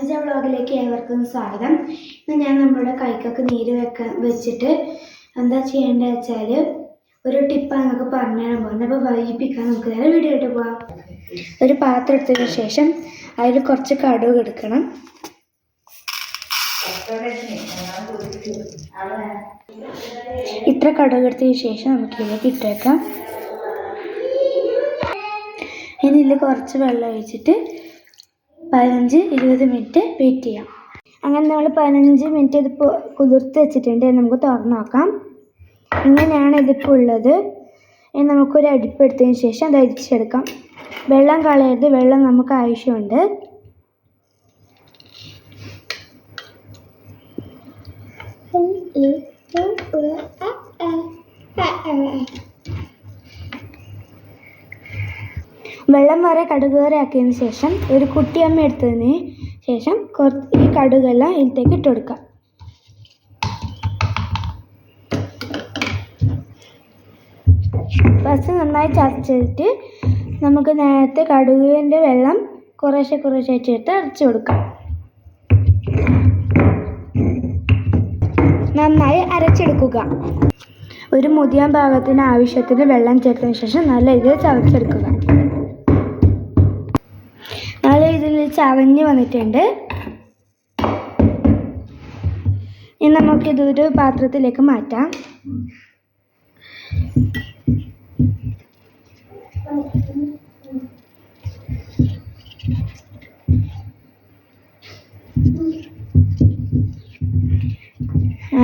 അനുജ വ്ളോഗിലേക്ക് ഏവർക്കും സ്വാഗതം. ഇന്ന് ഞാൻ നമ്മുടെ കൈക്കൊക്കെ നീര് വെക്കാൻ വെച്ചിട്ട് എന്താ ചെയ്യേണ്ടത് വെച്ചാൽ ഒരു ടിപ്പാണ് നമുക്ക് പറഞ്ഞു തരാൻ പോകുന്നത് അപ്പോൾ വൈകിപ്പിക്കാൻ നമുക്ക് നേരെ വീഡിയോ ഇട്ട് പോവാം. ഒരു പാത്രം എടുത്തതിന് ശേഷം അതിൽ കുറച്ച് കടുക് എടുക്കണം. ഇത്ര കടുക് എടുത്തതിന് ശേഷം നമുക്ക് ഇതിലേക്ക് ഇട്ടേക്കാം ഇനി ഇതിൽ കുറച്ച് വെള്ളം ഒഴിച്ചിട്ട് പതിനഞ്ച് ഇരുപത് മിനിറ്റ് വെയിറ്റ് ചെയ്യാം. അങ്ങനെ നമ്മൾ പതിനഞ്ച് മിനിറ്റ് ഇതിപ്പോൾ കുതിർത്ത് വെച്ചിട്ടുണ്ട്. നമുക്ക് തുറന്ന് നോക്കാം. ഇങ്ങനെയാണ് ഇതിപ്പോൾ ഉള്ളത്. ഇനി നമുക്കൊരു അടുപ്പെടുത്തതിന് ശേഷം അത് അരിച്ചെടുക്കാം. വെള്ളം കളയരുത്. വെള്ളം നമുക്ക് ആവശ്യമുണ്ട്. വെള്ളം വരെ കടുക് വരെ ആക്കിയതിന് ശേഷം ഒരു കുട്ടിയമ്മ എടുത്തതിന് ശേഷം കുറച്ച് ഈ കടുകെല്ലാം ഇതിലേക്ക് ഇട്ട് കൊടുക്കാം ഫസ്റ്റ് നന്നായി ചതച്ചിട്ട് നമുക്ക് നേരത്തെ കടുകിന്റെ വെള്ളം കുറേശ്ശെ കുറേശ്ശെ വെച്ചിട്ട് അരച്ചു കൊടുക്കാം. നന്നായി അരച്ചെടുക്കുക. ഒരു മുതിയാൻ ഭാഗത്തിന് ആവശ്യത്തിന് വെള്ളം ചേർത്തതിന് ശേഷം നല്ല രീതിയിൽ ചതച്ചെടുക്കുക. നല്ല ചതഞ്ഞ് വന്നിട്ടുണ്ട്. ഇനി നമുക്കിതൊരു പാത്രത്തിലേക്ക് മാറ്റാം.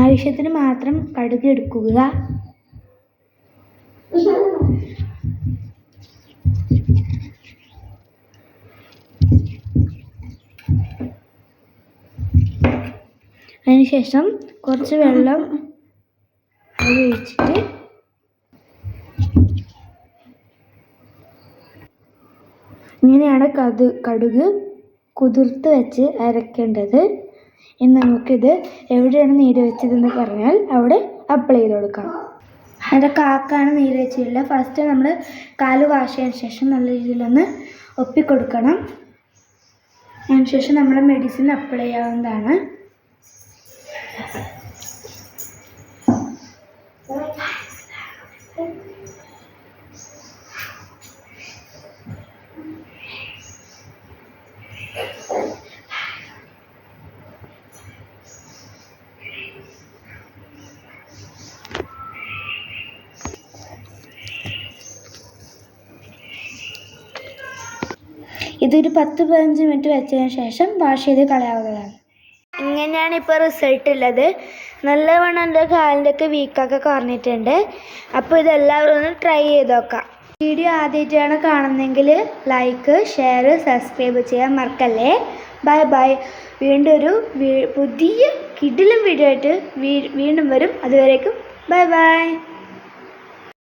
ആവശ്യത്തിന് മാത്രം കടുക് എടുക്കുക. അതിനുശേഷം കുറച്ച് വെള്ളം ഒഴിച്ചിട്ട് ഇങ്ങനെയാണ് കടു കടുക് കുതിർത്ത് വെച്ച് അരക്കേണ്ടത്. ഇനി നമുക്കിത് എവിടെയാണ് നീര് വെച്ചതെന്ന് പറഞ്ഞാൽ അവിടെ അപ്ലൈ ചെയ്ത് കൊടുക്കാം. അതിന്റെ കാക്കാണ് നീര് വെച്ചിട്ടുള്ളത്. ഫസ്റ്റ് നമ്മൾ കാൽ വാഷ് ചെയ്തതിന് ശേഷം നല്ല രീതിയിലൊന്ന് ഒപ്പിക്കൊടുക്കണം. അതിനുശേഷം നമ്മൾ മെഡിസിൻ അപ്ലൈ ചെയ്യാവുന്നതാണ്. ഇതൊരു പത്ത് പതിനഞ്ച് മിനിറ്റ് വെച്ചതിന് ശേഷം വാഷ് ചെയ്ത് കളയാവുന്നതാണ്. ഇങ്ങനെയാണ് ഇപ്പോൾ റിസൾട്ട് ഉള്ളത്. നല്ലവണ്ണം എന്റെ കാലിന്റെ ഒക്കെ വീക്കൊക്കെ കുറഞ്ഞിട്ടുണ്ട് അപ്പോൾ ഇതെല്ലാവരും ഒന്ന് ട്രൈ ചെയ്ത് നോക്കാം. വീഡിയോ ആദ്യമായിട്ടാണ് കാണുന്നതെങ്കിൽ ലൈക്ക് ഷെയർ സബ്സ്ക്രൈബ് ചെയ്യാൻ മറക്കല്ലേ? ബൈ ബൈ വീണ്ടും ഒരു പുതിയ കിടിലും വീഡിയോ ആയിട്ട് വീണ്ടും വരും. അതുവരേക്കും ബൈ ബൈ